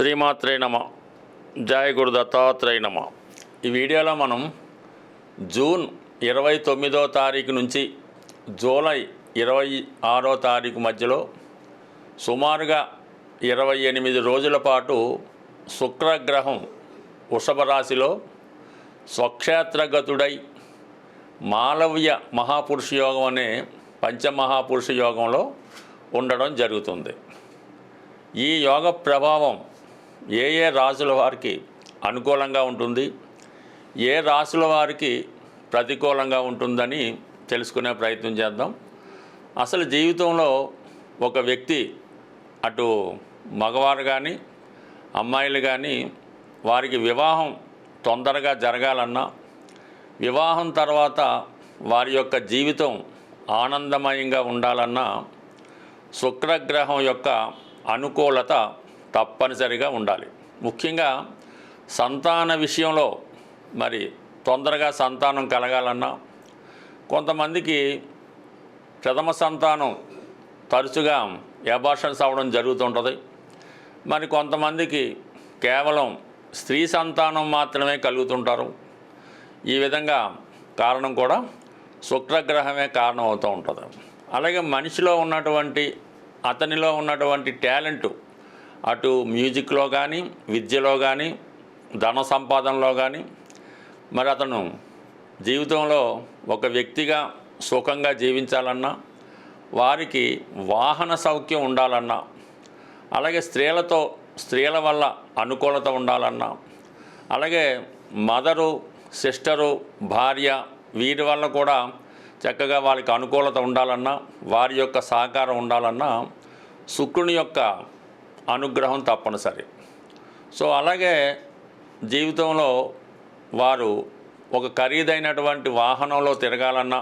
శ్రీమాత్రే నమ. జయ గురు దత్తాత్రేయ నమ. ఈ వీడియోలో మనం జూన్ ఇరవై తొమ్మిదో తారీఖు నుంచి జూలై ఇరవై ఆరో తారీఖు మధ్యలో సుమారుగా ఇరవై ఎనిమిది రోజుల పాటు శుక్రగ్రహం వృషభ రాశిలో స్వక్షేత్రగతుడై మాలవ్య మహాపురుష యోగం అనే పంచమహాపురుష యోగంలో ఉండడం జరుగుతుంది. ఈ యోగ ప్రభావం ఏ ఏ రాసుల వారికి అనుకూలంగా ఉంటుంది ఏ రాసుల వారికి ప్రతికూలంగా ఉంటుందని తెలుసుకునే ప్రయత్నం చేద్దాం. అసలు జీవితంలో ఒక వ్యక్తి అటు మగవారు కానీ అమ్మాయిలు కానీ వారికి వివాహం తొందరగా జరగాలన్నా వివాహం తర్వాత వారి యొక్క జీవితం ఆనందమయంగా ఉండాలన్నా శుక్రగ్రహం యొక్క అనుకూలత తప్పనిసరిగా ఉండాలి. ముఖ్యంగా సంతాన విషయంలో మరి తొందరగా సంతానం కలగాలన్నా కొంతమందికి ప్రథమ సంతానం తరచుగా ఎబార్షన్స్ అవ్వడం జరుగుతుంటుంది. మరి కొంతమందికి కేవలం స్త్రీ సంతానం మాత్రమే కలుగుతుంటారు. ఈ విధంగా కారణం కూడా శుక్రగ్రహమే కారణం అవుతూ ఉంటుంది. అలాగే మనిషిలో ఉన్నటువంటి అతనిలో ఉన్నటువంటి టాలెంటు అటు మ్యూజిక్లో కానీ విద్యలో కానీ ధన సంపాదనలో కానీ మరి అతను జీవితంలో ఒక వ్యక్తిగా సుఖంగా జీవించాలన్నా వారికి వాహన సౌఖ్యం ఉండాలన్నా అలాగే స్త్రీలతో స్త్రీల వల్ల అనుకూలత ఉండాలన్నా అలాగే మదరు సిస్టరు భార్య వీరి వల్ల కూడా చక్కగా వాళ్ళకి అనుకూలత ఉండాలన్నా వారి యొక్క సహకారం ఉండాలన్నా శుక్రుని యొక్క అనుగ్రహం తప్పనిసరి. సో అలాగే జీవితంలో వారు ఒక ఖరీదైనటువంటి వాహనంలో తిరగాలన్నా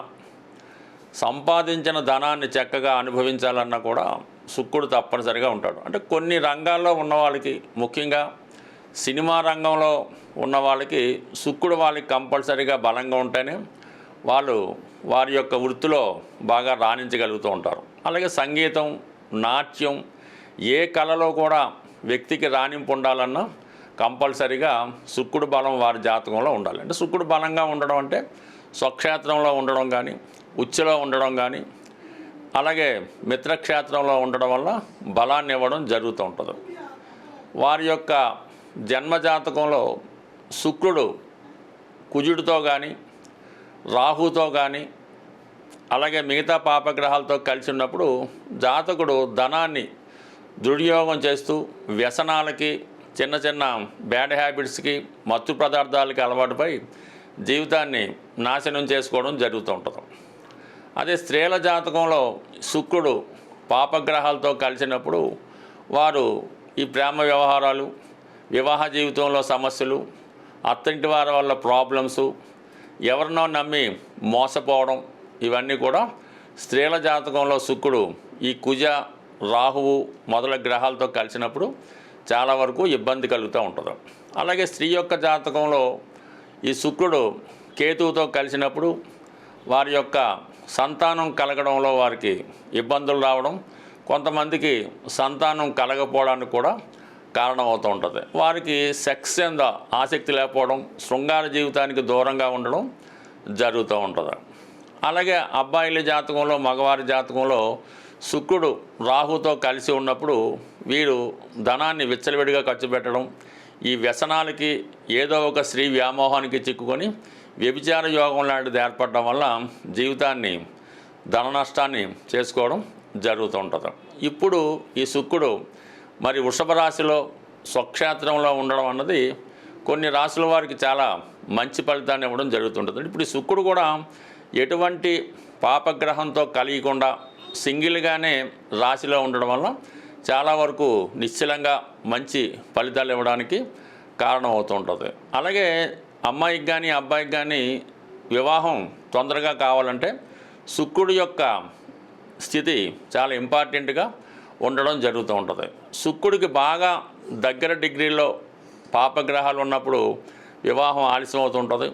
సంపాదించిన ధనాన్ని చక్కగా అనుభవించాలన్నా కూడా శుక్రుడు తప్పనిసరిగా ఉంటాడు. అంటే కొన్ని రంగాల్లో ఉన్న వాళ్ళకి ముఖ్యంగా సినిమా రంగంలో ఉన్న వాళ్ళకి శుక్రుడు వాళ్ళకి కంపల్సరీగా బలంగా ఉంటేనే వాళ్ళు వారి యొక్క వృత్తిలో బాగా రాణించగలుగుతూ ఉంటారు. అలాగే సంగీతం నాట్యం ఏ కళలో కూడా వ్యక్తికి రాణింపు ఉండాలన్నా కంపల్సరిగా శుక్రుడు బలం వారి జాతకంలో ఉండాలి. అంటే శుక్రుడు బలంగా ఉండడం అంటే స్వక్షేత్రంలో ఉండడం కానీ ఉచ్చలో ఉండడం కానీ అలాగే మిత్రక్షేత్రంలో ఉండడం వల్ల బలాన్ని ఇవ్వడం జరుగుతూ ఉంటుంది. వారి యొక్క జన్మజాతకంలో శుక్రుడు కుజుడితో కానీ రాహుతో కానీ అలాగే మిగతా పాపగ్రహాలతో కలిసి ఉన్నప్పుడు జాతకుడు ధనాన్ని దుర్యోగం చేస్తూ వ్యసనాలకి చిన్న చిన్న బ్యాడ్ హ్యాబిట్స్కి మత్తు పదార్థాలకి అలవాటుపై జీవితాన్ని నాశనం చేసుకోవడం జరుగుతూ ఉంటుంది. అదే స్త్రీల జాతకంలో శుక్రుడు పాపగ్రహాలతో కలిసినప్పుడు వారు ఈ ప్రేమ వ్యవహారాలు వివాహ జీవితంలో సమస్యలు అత్తింటి వారి వల్ల ప్రాబ్లమ్స్ ఎవరినో నమ్మి మోసపోవడం ఇవన్నీ కూడా స్త్రీల జాతకంలో శుక్రుడు ఈ కుజ రాహువు మొదల గ్రహాలతో కలిసినప్పుడు చాలా వరకు ఇబ్బంది కలుగుతూ ఉంటుంది. అలాగే స్త్రీ యొక్క జాతకంలో ఈ శుక్రుడు కేతువుతో కలిసినప్పుడు వారి యొక్క సంతానం కలగడంలో వారికి ఇబ్బందులు రావడం కొంతమందికి సంతానం కలగపోవడానికి కూడా కారణమవుతూ ఉంటుంది. వారికి సెక్స్ మీద ఆసక్తి లేకపోవడం శృంగార జీవితానికి దూరంగా ఉండడం జరుగుతూ ఉంటుంది. అలాగే అబ్బాయిల జాతకంలో మగవారి జాతకంలో శుక్రుడు రాహుతో కలిసి ఉన్నప్పుడు వీరు ధనాన్ని విచ్చలవిడిగా ఖర్చు పెట్టడం ఈ వ్యసనాలకి ఏదో ఒక స్త్రీ వ్యామోహానికి చిక్కుకొని వ్యభిచార యోగం లాంటిది ఏర్పడడం వల్ల జీవితాన్ని ధన నష్టాన్ని చేసుకోవడం జరుగుతూ ఉంటుంది. ఇప్పుడు ఈ శుక్రుడు మరి వృషభ రాశిలో స్వక్షేత్రంలో ఉండడం అన్నది కొన్ని రాశుల వారికి చాలా మంచి ఫలితాన్ని ఇవ్వడం జరుగుతుంటుంది ఇప్పుడు ఈ శుక్రుడు కూడా ఎటువంటి పాపగ్రహంతో కలియకుండా సింగిల్గానే రాశిలో ఉండడం వల్ల చాలా వరకు నిశ్చలంగా మంచి ఫలితాలు ఇవ్వడానికి కారణం అవుతుంటుంది అలాగే అమ్మాయికి కానీ అబ్బాయికి కానీ వివాహం తొందరగా కావాలంటే శుక్రుడు యొక్క స్థితి చాలా ఇంపార్టెంట్గా ఉండడం జరుగుతూ ఉంటుంది. శుక్రుడికి బాగా దగ్గర డిగ్రీలో పాపగ్రహాలు ఉన్నప్పుడు వివాహం ఆలస్యం అవుతుంటుంది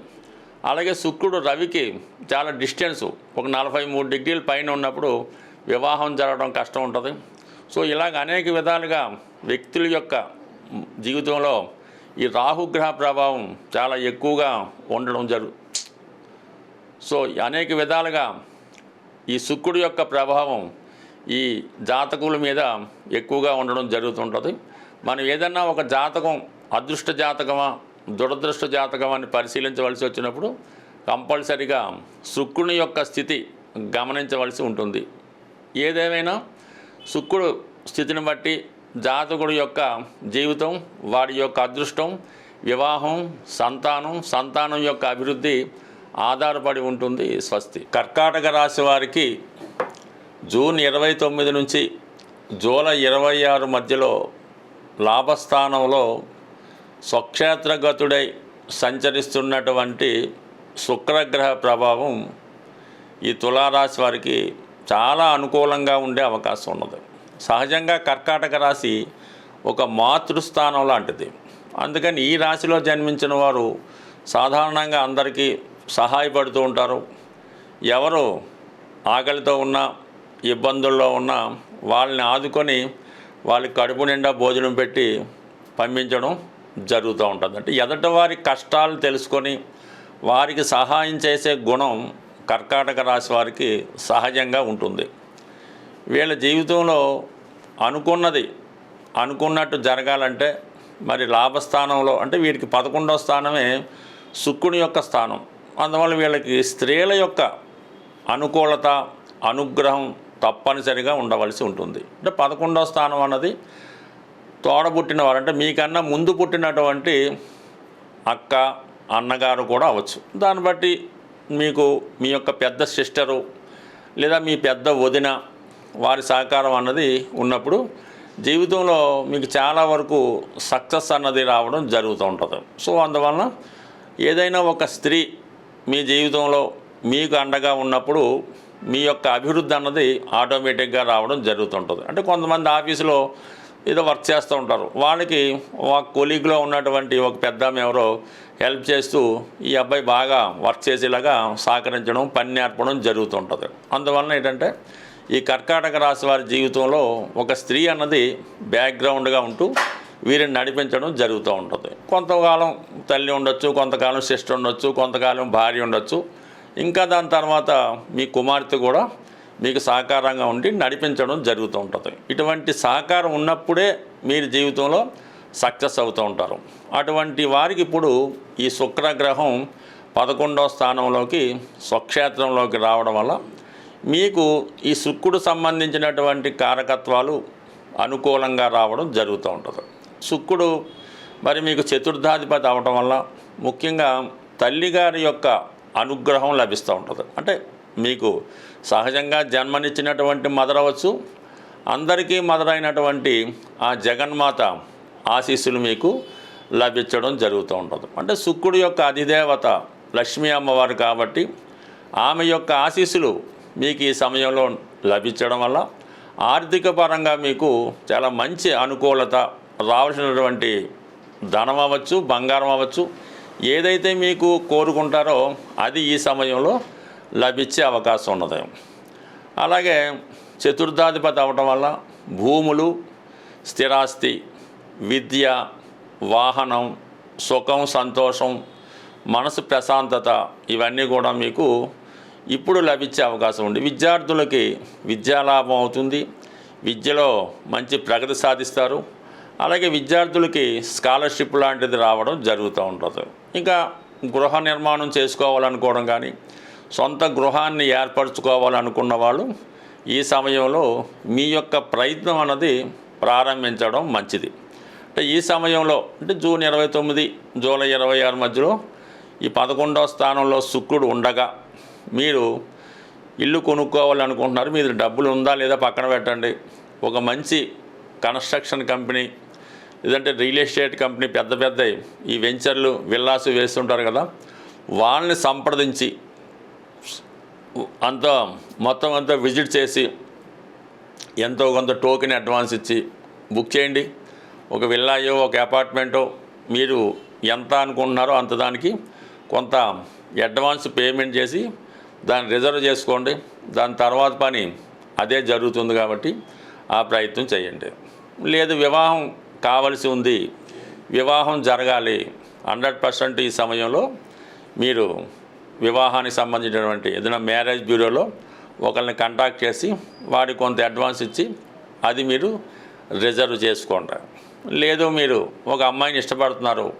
అలాగే శుక్రుడు రవికి చాలా డిస్టెన్స్ ఒక నలభై మూడు డిగ్రీల పైన ఉన్నప్పుడు వివాహం జరగడం కష్టం ఉంటుంది. సో ఇలాగ అనేక విధాలుగా వ్యక్తుల యొక్క జీవితంలో ఈ రాహుగ్రహ ప్రభావం చాలా ఎక్కువగా ఉండడం జరుగు సో అనేక విధాలుగా ఈ శుక్రుడి యొక్క ప్రభావం ఈ జాతకుల మీద ఎక్కువగా ఉండడం జరుగుతుంటుంది. మనం ఏదన్నా ఒక జాతకం అదృష్ట జాతకమా దురదృష్ట జాతకమా అని పరిశీలించవలసి వచ్చినప్పుడు కంపల్సరిగా శుక్రుని యొక్క స్థితి గమనించవలసి ఉంటుంది. ఏదేమైనా శుక్రుడు స్థితిని బట్టి జాతకుడు యొక్క జీవితం వాడి యొక్క అదృష్టం వివాహం సంతానం సంతానం యొక్క అభివృద్ధి ఆధారపడి ఉంటుంది స్వస్తి. కర్కాటక రాశి వారికి జూన్ ఇరవై తొమ్మిది నుంచి జూలై ఇరవై ఆరు మధ్యలో లాభస్థానంలో స్వక్షేత్రగతుడై సంచరిస్తున్నటువంటి శుక్రగ్రహ ప్రభావం ఈ తులారాశి వారికి చాలా అనుకూలంగా ఉండే అవకాశం ఉన్నది. సహజంగా కర్కాటక రాశి ఒక మాతృస్థానం లాంటిది. అందుకని ఈ రాశిలో జన్మించిన వారు సాధారణంగా అందరికీ సహాయపడుతూ ఉంటారు. ఎవరు ఆకలితో ఉన్న ఇబ్బందుల్లో ఉన్న వాళ్ళని ఆదుకొని వాళ్ళకి కడుపు నిండా భోజనం పెట్టి పంపించడం జరుగుతూ ఉంటుంది. అంటే ఎదట వారి కష్టాలు తెలుసుకొని వారికి సహాయం చేసే గుణం కర్కాటక రాశి వారికి సహజంగా ఉంటుంది. వీళ్ళ జీవితంలో అనుకున్నది అనుకున్నట్టు జరగాలంటే మరి లాభస్థానంలో అంటే వీరికి పదకొండవ స్థానమే శుక్రుని యొక్క స్థానం. అందువల్ల వీళ్ళకి స్త్రీల యొక్క అనుకూలత అనుగ్రహం తప్పనిసరిగా ఉండవలసి ఉంటుంది. అంటే పదకొండవ స్థానం అన్నది తోడబుట్టిన వారు అంటే మీకన్నా ముందు పుట్టినటువంటి అక్క అన్నగారు కూడా అవ్వచ్చు. దాన్ని బట్టి మీకు మీ యొక్క పెద్ద సిస్టరు లేదా మీ పెద్ద వదిన వారి సహకారం అన్నది ఉన్నప్పుడు జీవితంలో మీకు చాలా వరకు సక్సెస్ అన్నది రావడం జరుగుతూ ఉంటుంది. సో అందువలన ఏదైనా ఒక స్త్రీ మీ జీవితంలో మీకు అండగా ఉన్నప్పుడు మీ యొక్క అభివృద్ధి అన్నది ఆటోమేటిక్గా రావడం జరుగుతుంటుంది అంటే కొంతమంది ఆఫీసులో ఏదో వర్క్ చేస్తూ ఉంటారు. వాళ్ళకి ఒక కొలీగ్లో ఉన్నటువంటి ఒక పెద్దమె ఎవరో హెల్ప్ చేస్తూ ఈ అబ్బాయి బాగా వర్క్ చేసేలాగా సహకరించడం పని నేర్పడం జరుగుతుంటుంది. అందువలన ఏంటంటే ఈ కర్కాటక రాశి వారి జీవితంలో ఒక స్త్రీ అన్నది బ్యాక్గ్రౌండ్గా ఉంటూ వీరిని నడిపించడం జరుగుతూ ఉంటుంది. కొంతకాలం తల్లి ఉండొచ్చు కొంతకాలం సిస్టర్ ఉండొచ్చు కొంతకాలం భార్య ఉండొచ్చు. ఇంకా దాని తర్వాత మీ కుమార్తె కూడా మీకు సహకారంగా ఉండి నడిపించడం జరుగుతూ ఉంటుంది. ఇటువంటి సహకారం ఉన్నప్పుడే మీరు జీవితంలో సక్సెస్ అవుతూ ఉంటారు. అటువంటి వారికి ఇప్పుడు ఈ శుక్రగ్రహం పదకొండవ స్థానంలోకి స్వక్షేత్రంలోకి రావడం వల్ల మీకు ఈ శుక్రుడు సంబంధించినటువంటి కారకత్వాలు అనుకూలంగా రావడం జరుగుతూ ఉంటుంది. శుక్రుడు మరి మీకు చతుర్థాధిపతి అవటం వల్ల ముఖ్యంగా తల్లిగారి యొక్క అనుగ్రహం లభిస్తూ ఉంటుంది. అంటే మీకు సహజంగా జన్మనిచ్చినటువంటి మదర్ అవ్వచ్చు అందరికీ మదర్ అయినటువంటి ఆ జగన్మాత ఆశీస్సులు మీకు లభించడం జరుగుతూ ఉంటుంది. అంటే శుక్రుడు యొక్క అధిదేవత లక్ష్మీ అమ్మవారు కాబట్టి ఆమె యొక్క ఆశీస్సులు మీకు ఈ సమయంలో లభించడం వల్ల ఆర్థిక పరంగా మీకు చాలా మంచి అనుకూలత రావాల్సినటువంటి ధనం అవ్వచ్చు బంగారం అవ్వచ్చు ఏదైతే మీకు కోరుకుంటారో అది ఈ సమయంలో లభించే అవకాశం ఉన్నది. అలాగే చతుర్థాధిపతి అవటం వల్ల భూములు స్థిరాస్తి విద్య వాహనం సుఖం సంతోషం మనసు ప్రశాంతత ఇవన్నీ కూడా మీకు ఇప్పుడు లభించే అవకాశం ఉంది. విద్యార్థులకి విద్యాలాభం అవుతుంది. విద్యలో మంచి ప్రగతి సాధిస్తారు. అలాగే విద్యార్థులకి స్కాలర్షిప్ లాంటిది రావడం జరుగుతూ ఉంటుంది. ఇంకా గృహ నిర్మాణం చేసుకోవాలనుకోవడం కానీ సొంత గృహాన్ని ఏర్పరచుకోవాలనుకున్న వాళ్ళు ఈ సమయంలో మీ యొక్క ప్రయత్నం అన్నది ప్రారంభించడం మంచిది. అంటే ఈ సమయంలో అంటే జూన్ ఇరవై తొమ్మిది జూలై ఇరవై ఆరు మధ్యలో ఈ పదకొండవ స్థానంలో శుక్రుడు ఉండగా మీరు ఇల్లు కొనుక్కోవాలనుకుంటున్నారు మీరు డబ్బులు ఉందా లేదా పక్కన పెట్టండి. ఒక మంచి కన్స్ట్రక్షన్ కంపెనీ లేదంటే రియల్ ఎస్టేట్ కంపెనీ పెద్ద పెద్ద ఈ వెంచర్లు విల్లాసు వేస్తుంటారు కదా వాళ్ళని సంప్రదించి అంతా మొత్తం అంతా విజిట్ చేసి ఎంతో కొంత టోకెన్ అడ్వాన్స్ ఇచ్చి బుక్ చేయండి. ఒక విల్లాయో ఒక అపార్ట్మెంటో మీరు ఎంత అనుకుంటున్నారో అంత దానికి కొంత అడ్వాన్స్ పేమెంట్ చేసి దాన్ని రిజర్వ్ చేసుకోండి. దాని తర్వాత పని అదే జరుగుతుంది కాబట్టి ఆ ప్రయత్నం చేయండి. లేదు వివాహం కావలసి ఉంది. వివాహం జరగాలి. హండ్రెడ్ పర్సెంట్ ఈ సమయంలో మీరు వివాహానికి సంబంధించినటువంటి ఏదైనా మ్యారేజ్ బ్యూరోలో ఒకరిని కాంటాక్ట్ చేసి వాడికి కొంత అడ్వాన్స్ ఇచ్చి అది మీరు రిజర్వ్ చేసుకోండి. లేదు మీరు ఒక అమ్మాయిని ఇష్టపడుతున్నారు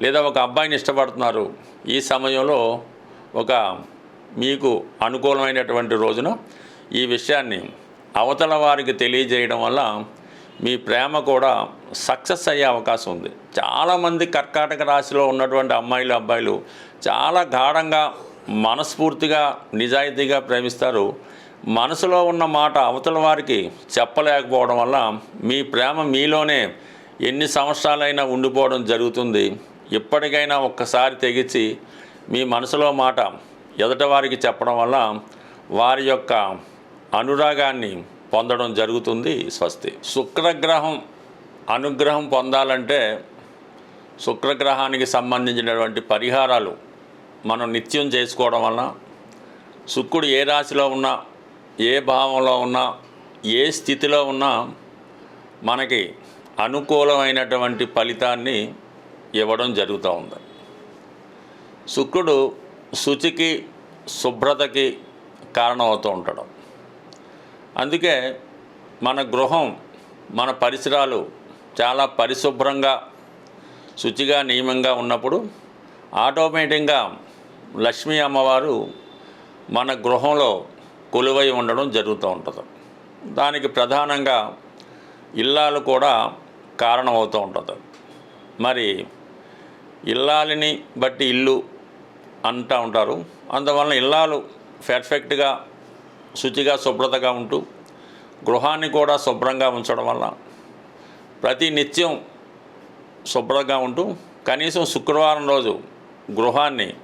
లేదా ఒక అబ్బాయిని ఇష్టపడుతున్నారు. ఈ సమయంలో ఒక మీకు అనుకూలమైనటువంటి రోజున ఈ విషయాన్ని అవతల వారికి తెలియజేయడం వల్ల మీ ప్రేమ కూడా సక్సెస్ అయ్యే అవకాశం ఉంది. చాలామంది కర్కాటక రాశిలో ఉన్నటువంటి అమ్మాయిలు అబ్బాయిలు చాలా గాఢంగా మనస్ఫూర్తిగా నిజాయితీగా ప్రేమిస్తారు. మనసులో ఉన్న మాట అవతల వారికి చెప్పలేకపోవడం వల్ల మీ ప్రేమ మీలోనే ఎన్ని సంవత్సరాలైనా ఉండిపోవడం జరుగుతుంది. ఇప్పటికైనా ఒక్కసారి తెగించి మీ మనసులో మాట ఎదటవారికి చెప్పడం వల్ల వారి యొక్క అనురాగాన్ని పొందడం జరుగుతుంది స్వస్తి. శుక్రగ్రహం అనుగ్రహం పొందాలంటే శుక్రగ్రహానికి సంబంధించినటువంటి పరిహారాలు మనం నిత్యం చేసుకోవడం వలన శుక్రుడు ఏ రాశిలో ఉన్నా ఏ భావంలో ఉన్నా ఏ స్థితిలో ఉన్నా మనకి అనుకూలమైనటువంటి ఫలితాన్ని ఇవ్వడం జరుగుతూ ఉంది. శుక్రుడు శుచికి శుభ్రతకి కారణమవుతూ ఉంటాడు. అందుకే మన గృహం మన పరిసరాలు చాలా పరిశుభ్రంగా శుచిగా నియమంగా ఉన్నప్పుడు ఆటోమేటిక్గా లక్ష్మీ అమ్మవారు మన గృహంలో కొలువై ఉండడం జరుగుతూ ఉంటుంది. దానికి ప్రధానంగా ఇల్లాలు కూడా కారణమవుతూ ఉంటుంది. మరి ఇల్లాలిని బట్టి ఇల్లు అంటూ ఉంటారు. అందువలన ఇల్లాలు పెర్ఫెక్ట్గా శుచిగా శుభ్రతగా ఉంటూ గృహాన్ని కూడా శుభ్రంగా ఉంచడం వల్ల ప్రతి నిత్యం శుభ్రంగా ఉంటూ కనీసం శుక్రవారం రోజు గృహాన్ని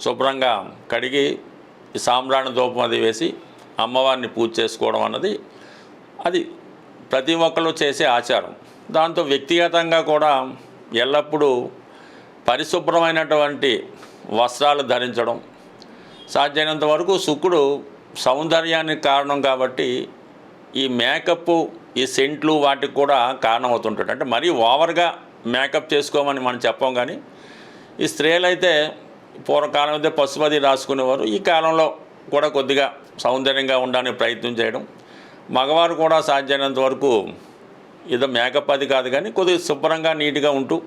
శుభ్రంగా కడిగి సాంబ్రాణి ధూపం అది వేసి అమ్మవారిని పూజ చేసుకోవడం అన్నది అది ప్రతి ఒక్కరు చేసే ఆచారం. దాంతో వ్యక్తిగతంగా కూడా ఎల్లప్పుడూ పరిశుభ్రమైనటువంటి వస్త్రాలు ధరించడం సాధ్యమైనంత వరకు శుక్రుడు సౌందర్యానికి కారణం కాబట్టి ఈ మేకప్ ఈ సెంట్లు వాటికి కూడా కారణమవుతుంటాడు. అంటే మరీ ఓవర్గా మేకప్ చేసుకోమని మనం చెప్పం కానీ ఈ స్త్రీలైతే పూర్వకాలం అయితే పశుపతి రాసుకునేవారు. ఈ కాలంలో కూడా కొద్దిగా సౌందర్యంగా ఉండడానికి ప్రయత్నం చేయడం. మగవారు కూడా సాధ్యమైనంత వరకు ఏదో మేకప్ అది కాదు కానీ కొద్దిగా శుభ్రంగా నీట్గా ఉంటూ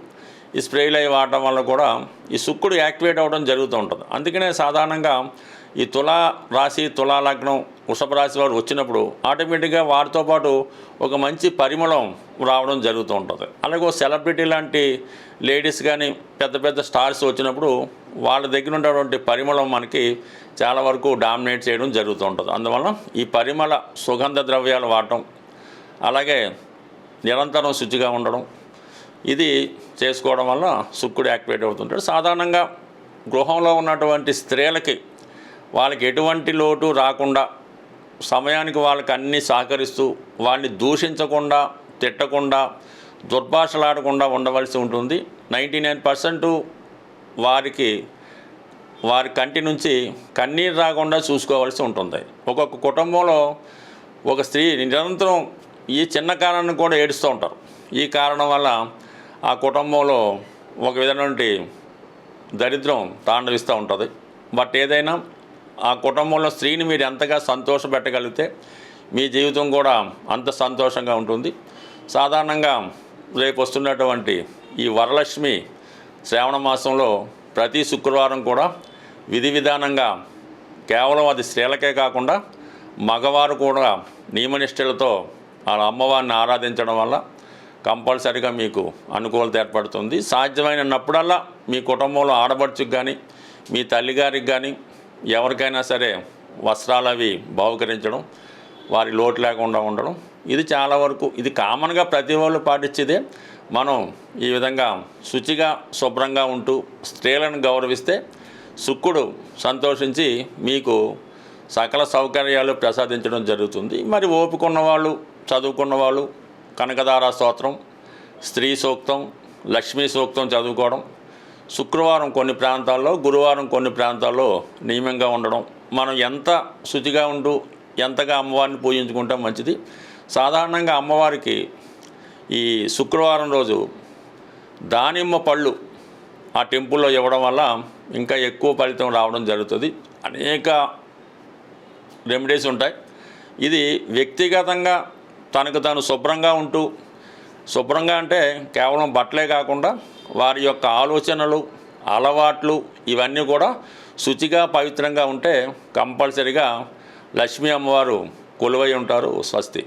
ఈ స్ప్రేలు అవి వాడటం వల్ల కూడా ఈ శుక్రుడు యాక్టివేట్ అవ్వడం జరుగుతూ ఉంటుంది. అందుకనే సాధారణంగా ఈ తులా రాశి తులా లగ్నం వృషభ రాశి వారు వచ్చినప్పుడు ఆటోమేటిక్గా వారితో పాటు ఒక మంచి పరిమళం రావడం జరుగుతూ ఉంటుంది. అలాగే ఒక సెలబ్రిటీ లాంటి లేడీస్ కానీ పెద్ద పెద్ద స్టార్స్ వచ్చినప్పుడు వాళ్ళ దగ్గర ఉండేటువంటి పరిమళం మనకి చాలా వరకు డామినేట్ చేయడం జరుగుతూ ఉంటుంది. అందువల్ల ఈ పరిమళ సుగంధ ద్రవ్యాలు వాడటం అలాగే నిరంతరం శుచిగా ఉండడం. ఇది చేసుకోవడం వల్ల శుక్రుడు యాక్టివేట్ అవుతుంటాడు. సాధారణంగా గృహంలో ఉన్నటువంటి స్త్రీలకి వాళ్ళకి ఎటువంటి లోటు రాకుండా సమయానికి వాళ్ళకి అన్నీ సహకరిస్తూ వాళ్ళని దూషించకుండా తిట్టకుండా దుర్భాషలాడకుండా ఉండవలసి ఉంటుంది. నైంటీ నైన్ పర్సెంట్ వారికి వారి కంటి నుంచి కన్నీరు రాకుండా చూసుకోవాల్సి ఉంటుంది. ఒక్కొక్క కుటుంబంలో ఒక స్త్రీ నిరంతరం ఈ చిన్న కారణాన్ని కూడా ఏడుస్తూ ఉంటారు. ఈ కారణం వల్ల ఆ కుటుంబంలో ఒక విధమైనటువంటి దరిద్రం తాండవిస్తూ ఉంటుంది. బట్ ఏదైనా ఆ కుటుంబంలో స్త్రీని మీరు ఎంతగా సంతోషపెట్టగలిగితే మీ జీవితం కూడా అంత సంతోషంగా ఉంటుంది. సాధారణంగా రేపు వస్తున్నటువంటి ఈ వరలక్ష్మి శ్రావణ మాసంలో ప్రతి శుక్రవారం కూడా విధి విధానంగా కేవలం అది స్త్రీలకే కాకుండా మగవారు కూడా నియమనిష్టలతో వాళ్ళ అమ్మవారిని ఆరాధించడం వల్ల కంపల్సరిగా మీకు అనుకూలత ఏర్పడుతుంది. సాధ్యమైనప్పుడల్లా మీ కుటుంబంలో ఆడబడుచుకు కానీ మీ తల్లిగారికి కానీ ఎవరికైనా సరే వస్త్రాలు అవి బహుకరించడం వారి లోటు లేకుండా ఉండడం ఇది చాలా వరకు ఇది కామన్గా ప్రతి వాళ్ళు పాటించేదే. మనం ఈ విధంగా శుచిగా శుభ్రంగా ఉంటూ స్త్రీలను గౌరవిస్తే శుక్రుడు సంతోషించి మీకు సకల సౌకర్యాలు ప్రసాదించడం జరుగుతుంది. మరి ఓపిక ఉన్నవాళ్ళు చదువుకున్న వాళ్ళు కనకదార స్తోత్రం స్త్రీ సూక్తం లక్ష్మీ సూక్తం చదువుకోవడం శుక్రవారం కొన్ని ప్రాంతాల్లో గురువారం కొన్ని ప్రాంతాల్లో నియమంగా ఉండడం. మనం ఎంత శుచిగా ఉంటూ ఎంతగా అమ్మవారిని పూజించుకుంటాం మంచిది. సాధారణంగా అమ్మవారికి ఈ శుక్రవారం రోజు దానిమ్మ పళ్ళు ఆ టెంపుల్లో ఇవ్వడం వల్ల ఇంకా ఎక్కువ ఫలితం రావడం జరుగుతుంది. అనేక రెమెడీస్ ఉంటాయి. ఇది వ్యక్తిగతంగా తనకు తాను శుభ్రంగా ఉంటూ శుభ్రంగా అంటే కేవలం బట్టలే కాకుండా వారి యొక్క ఆలోచనలు అలవాట్లు ఇవన్నీ కూడా శుచిగా పవిత్రంగా ఉంటే కంపల్సరిగా లక్ష్మీ అమ్మవారు కొలువై ఉంటారు స్వస్తి.